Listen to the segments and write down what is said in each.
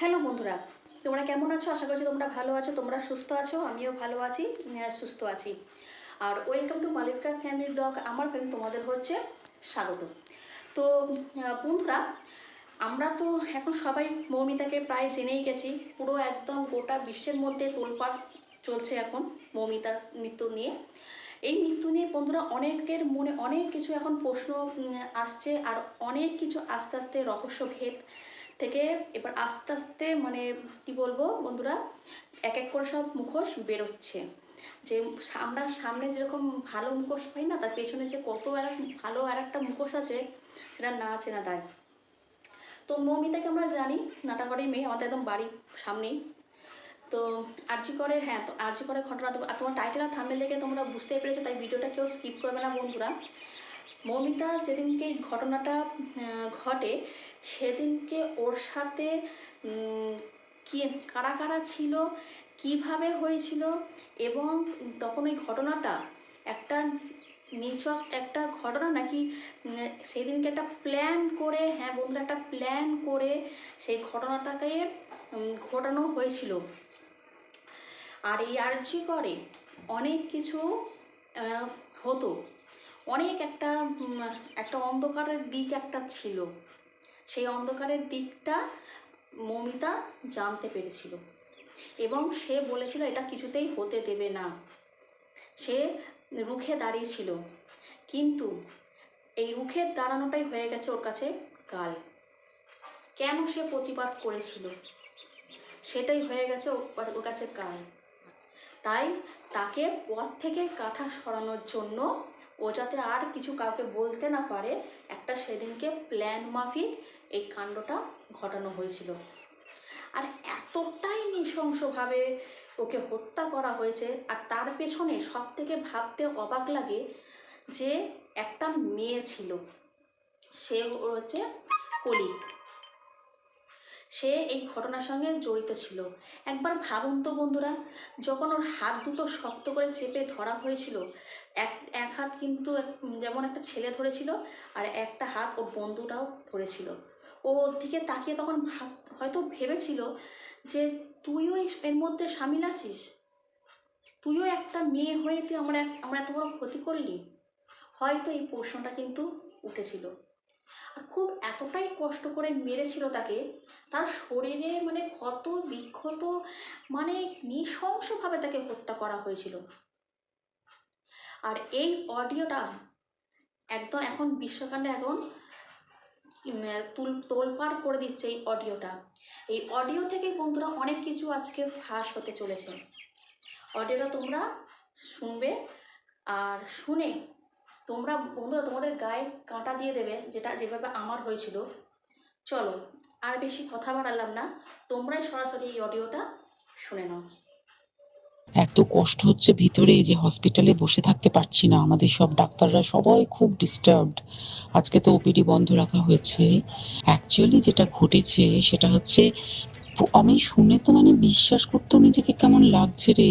Hello বন্ধুরা, তোমরা কেমন আছো? আশা করছি তোমরা ভালো আছো, তোমরা সুস্থ আছো, আমিও ভালো আছি সুস্থ আছি। আর welcome to Malika family blog আমার ফ্রেন্ড তোমাদের হচ্ছে স্বাগত। তো বন্ধুরা, আমরা তো এখন সবাই মৌমিতাকে প্রায় জেনেই গেছি, পুরো একদম গোটা বিশ্বের মধ্যে তোলপাড় চলছে এখন মৌমিতার মৃত্যু নিয়ে। এই মৃত্যু নিয়ে বন্ধুরা অনেকের মনে অনেক কিছু এখন প্রশ্ন আসছে, আর অনেক কিছু আস্তে আস্তে রহস্যভেদ থেকে এবার আস্তে আস্তে মানে কি বলব বন্ধুরা, এক এক করে সব মুখোশ বেরোচ্ছে। যে আমরা সামনে যেরকম ভালো মুখোশ পাই না, তার পেছনে যে কত আর ভালো আর একটা মুখোশ আছে, সেটা না চেনা দেয়। তো মৌমিতাকে আমরা জানি নাটাগড়ের মেয়ে, আমাদের একদম বাড়ির সামনেই। তো আরজি করের হ্যাঁ তো আরজি করের ঘটনা তোমার টাইটেল আর থামেল দেখে তোমরা বুঝতেই পেরেছ, তাই ভিডিওটা কেউ স্কিপ করবে না বন্ধুরা। মৌমিতা যেদিনকে এই ঘটনাটা ঘটে, সেদিনকে ওর সাথে কি, কারা কারা ছিল, কীভাবে হয়েছিল এবং তখন ওই ঘটনাটা একটা নিচক একটা ঘটনা নাকি সেদিনকে একটা প্ল্যান করে হ্যাঁ বন্ধুরা, একটা প্ল্যান করে সেই ঘটনাটাকে ঘটানো হয়েছিল। আর এই আর্জি করে অনেক কিছু হতো। অনেক একটা একটা অন্ধকারের দিক একটা ছিল। সেই অন্ধকারের দিকটা মমিতা জানতে পেরেছিল। এবং সে বলেছিল, এটা কিছুতেই হতে দেবে না। সে রুখে দাঁড়িয়েছিল। কিন্তু এই রুখে দাঁড়ানোটাই হয়ে গেছে ওর কাছে কাল কেন সে প্রতিবাদ করেছিল? সেটাই হয়ে গেছে ওর কাছে কাল তাই তাকে পথ থেকে কাঠা সরানোর জন্য ও যাতে আর কিছু কাউকে বলতে না পারে, একটা সেদিনকে প্ল্যান মাফিক এই কাণ্ডটা ঘটানো হয়েছিল। আর এতটাই নৃশংসভাবে ওকে হত্যা করা হয়েছে, আর তার পেছনে সব থেকে ভাবতে অবাক লাগে যে একটা মেয়ে ছিল। সে হচ্ছে কলি। সে এই ঘটনার সঙ্গে জড়িত ছিল। একবার ভাবুন তো বন্ধুরা, যখন ওর হাত দুটো শক্ত করে চেপে ধরা হয়েছিল, এক এক হাত কিন্তু যেমন একটা ছেলে ধরেছিল আর একটা হাত ওর বন্ধুটাও ধরেছিল। ও ওর দিকে তাকিয়ে তখন ভাব, হয়তো ভেবেছিল যে, তুইও এর মধ্যে সামিল আছিস? তুইও একটা মেয়ে হয়ে তুই আমরা আমরা এত বড় ক্ষতি করলি? হয়তো এই প্রশ্নটা কিন্তু উঠেছিল। আর খুব এতটাই কষ্ট করে মেরেছিল তাকে, তার শরীরে মানে ক্ষত, বিক্ষত মানে নৃশংসভাবে তাকে হত্যা করা হয়েছিল। আর এই অডিওটা একদম এখন বিশ্বকাণ্ডে এখন তুল, তোলপাড় করে দিচ্ছে এই অডিওটা। এই অডিও থেকে বন্ধুরা অনেক কিছু আজকে ফাঁস হতে চলেছে। অডিওটা তোমরা শুনবে আর শুনে তোমরা বন্ধুরা তোমাদের গায়ে কাঁটা দিয়ে দেবে, যেটা যেভাবে আমার হয়েছিল। চলো, আর বেশি কথা বাড়ালাম না, তোমরাই সরাসরি এই অডিওটা শুনে নাও। এত কষ্ট হচ্ছে ভিতরে যে হসপিটালে বসে থাকতে পারছি না। আমাদের সব ডাক্তাররা সবাই খুব ডিস্টার্বড আজকে তো ওপিডি বন্ধ রাখা হয়েছে। অ্যাকচুয়ালি যেটা ঘটেছে সেটা হচ্ছে, আমি শুনে তো মানে বিশ্বাস করতেও নিজেকে কেমন লাগছে রে।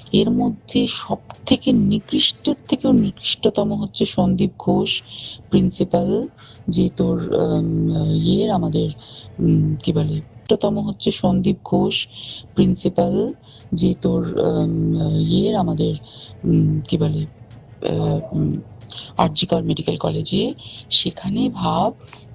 এর মধ্যে সব থেকে নিকৃষ্ট থেকেও নিকৃষ্টতম হচ্ছে সন্দীপ ঘোষ প্রিন্সিপাল যে তোর ইয়ের আমাদের কি বলে, নিকৃষ্টতম হচ্ছে সন্দীপ ঘোষ প্রিন্সিপাল যে তোর ইয়ের আমাদের কি বলে আরজিকর মেডিকেল কলেজে। সেখানে ভাব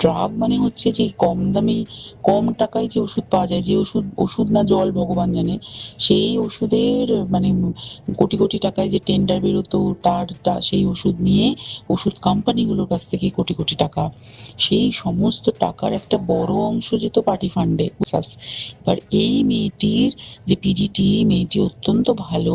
ড্রাগ মানে হচ্ছে যে কম দামি, কম টাকায় যে ওষুধ পাওয়া যায়, যে ওষুধ ওষুধ না জল ভগবান জানে, সেই ওষুধের মানে কোটি কোটি টাকায় যে টেন্ডার বেরোতো, তার সেই ওষুধ নিয়ে ওষুধ কোম্পানিগুলোর কাছ থেকে কোটি কোটি টাকা। সেই সমস্ত টাকার একটা বড় অংশ যেত পার্টি ফান্ডে এবার এই মেয়েটির যে পিজিটি মেয়েটি অত্যন্ত ভালো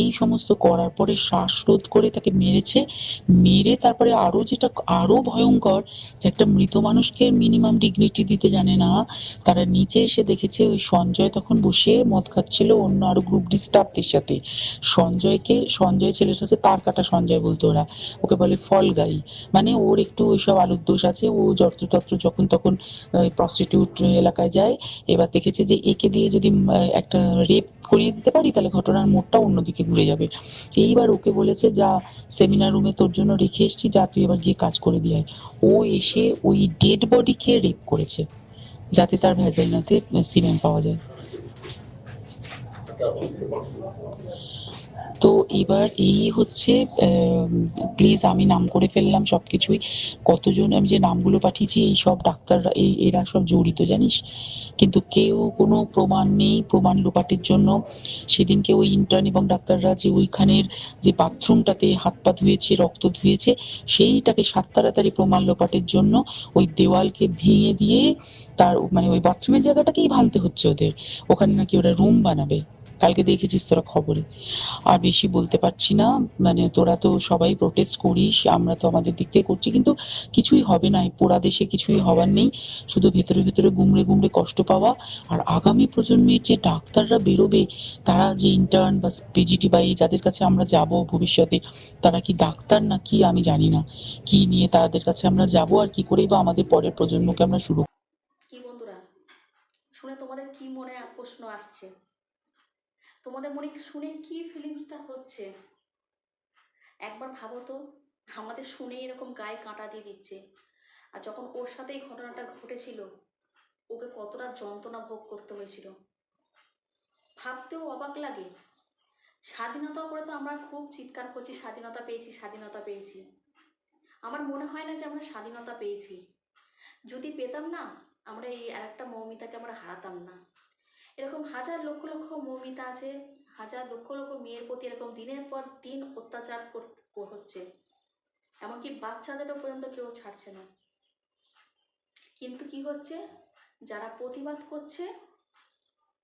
এই সমস্ত করার পরে শ্বাসরোধ করে তাকে মেরেছে। মেরে তারপরে আরও যেটা আরও ভয়ঙ্কর, যে একটা মৃত মানুষকে মিনিমাম ডিগনিটি দিতে জানে না। তারা নিচে এসে দেখেছে ওই সঞ্জয় তখন বসে মদ খাচ্ছিল, অন্য আরও গ্রুপ ডিস্টার্বদের সাথে। সঞ্জয়কে, সঞ্জয় ছেলেটা হচ্ছে তার কাটা সঞ্জয় বলতো ওরা। ওকে বলে ফল গাই। মানে ওর একটু ওইসব আলুর দোষ আছে। ও যত্রতত্র যখন তখন প্রস্টিটিউট এলাকায় যায়, এবার দেখেছে যে একে দিয়ে যদি একটা রেপ করিয়ে দিতে পারি, তাহলে ঘটনার মোড়টা অন্যদিকে ঘুরে যাবে এইবার ওকে বলেছে, যা সেমিনার রুমে তোর জন্য রেখে এসেছি, যা, তুই এবার গিয়ে কাজ করে দিয়ে। ও এসে ওই ডেড বডিকে রেপ করেছে, যাতে তার ভ্যাজাইনাতে সিমেন্ট পাওয়া যায় তো এবার এই হচ্ছে প্লিজ আমি নাম করে ফেললাম সবকিছুই। কতজন আমি যে নামগুলো পাঠিয়েছি, এই সব ডাক্তাররা, এই, এরা সব জড়িত, জানিস? কিন্তু কেউ কোনো প্রমাণ নেই, প্রমাণ লোপাটের জন্য। সেদিনকে ওই ইন্টার্ন এবং ডাক্তাররা যে ওইখানের যে বাথরুমটাতে হাত পা ধুয়েছে, রক্ত ধুয়েছে, সেইটাকে সাত তাড়াতাড়ি প্রমাণ লোপাটের জন্য ওই দেওয়ালকে ভেঙে দিয়ে তার মানে ওই বাথরুমের জায়গাটাকেই ভাঙতে হচ্ছে ওদের। ওখানে নাকি ওরা রুম বানাবে। কালকে দেখেছিস তোরা খবরে। আর বেশি বলতে পারছি না মানে তোরা তো সবাই প্রোটেস্ট করিস, আমরা তো আমাদের দিক থেকে করছি, কিন্তু কিছুই হবে না পোড়া দেশে কিছুই হবার নেই। শুধু ভেতরে ভেতরে গুমড়ে গুমড়ে কষ্ট পাওয়া, আর আগামী প্রজন্মের যে ডাক্তাররা বেরোবে, তারা যে ইন্টার্ন বা পিজিটি বা এই যাদের কাছে আমরা যাব ভবিষ্যতে, তারা কি ডাক্তার না কি আমি জানি না। কি নিয়ে তাদের কাছে আমরা যাব আর কি করেই বা আমাদের পরের প্রজন্মকে আমরা শুরু কি বন্ধুরা, শুনে তোমাদের কি মনে প্রশ্ন আসছে? তোমাদের মনে শুনে কি ফিলিংসটা হচ্ছে? একবার ভাবো তো, আমাদের শুনে এরকম গায়ে কাঁটা দিয়ে দিচ্ছে। আর যখন ওর সাথে এই ঘটনাটা ঘটেছিল, ওকে কতটা যন্ত্রণা ভোগ করতে হয়েছিল। ভাবতেও অবাক লাগে। স্বাধীনতা করে তো আমরা খুব চিৎকার করছি, স্বাধীনতা পেয়েছি স্বাধীনতা পেয়েছি। আমার মনে হয় না যে আমরা স্বাধীনতা পেয়েছি। যদি পেতাম না, আমরা এই আর একটা মৌমিতাকে আমরা হারাতাম না। এরকম হাজার লক্ষ লক্ষ মৌমিতা আছে, হাজার লক্ষ লক্ষ মেয়ের প্রতি এরকম দিনের পর দিন অত্যাচার হচ্ছে। এমনকি বাচ্চাদেরও পর্যন্ত কেউ ছাড়ছে না। কিন্তু কি হচ্ছে? যারা প্রতিবাদ করছে,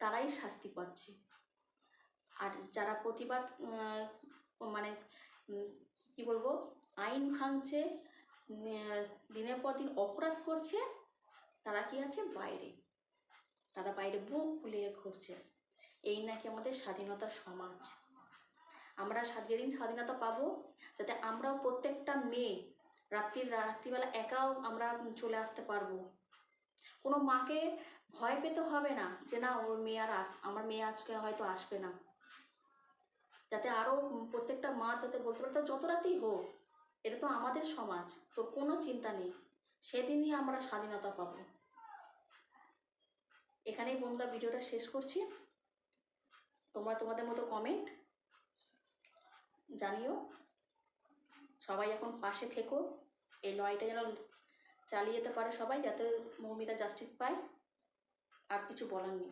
তারাই শাস্তি পাচ্ছে। আর যারা প্রতিবাদ মানে কি বলব, আইন ভাঙছে দিনের পর দিন অপরাধ করছে, তারা কি আছে? বাইরে। তারা বাইরে বুক ফুলিয়ে ঘুরছে। এই নাকি আমাদের স্বাধীনতার সমাজ। আমরা যেদিন স্বাধীনতা পাবো যাতে আমরাও প্রত্যেকটা মেয়ে রাত্রির রাত্রিবেলা একাও আমরা চলে আসতে পারব। কোনো মাকে ভয় পেতে হবে না যে না, ওর মেয়ে আর আস, আমার মেয়ে আজকে হয়তো আসবে না। যাতে আরও প্রত্যেকটা মা যাতে বলতে পারে, "তা যত রাতেই হোক, এটা তো আমাদের সমাজ, তোর কোনো চিন্তা নেই। সেদিনই আমরা স্বাধীনতা পাবো। এখানেই বন্ধুরা ভিডিওটা শেষ করছি। তোমরা তোমাদের মতো কমেন্ট জানিও। সবাই এখন পাশে থেকো। এই লড়াইটা যেন চালিয়ে যেতে পারে সবাই, যাতে মৌমিতা জাস্টিস পায়। আর কিছু বলার নেই।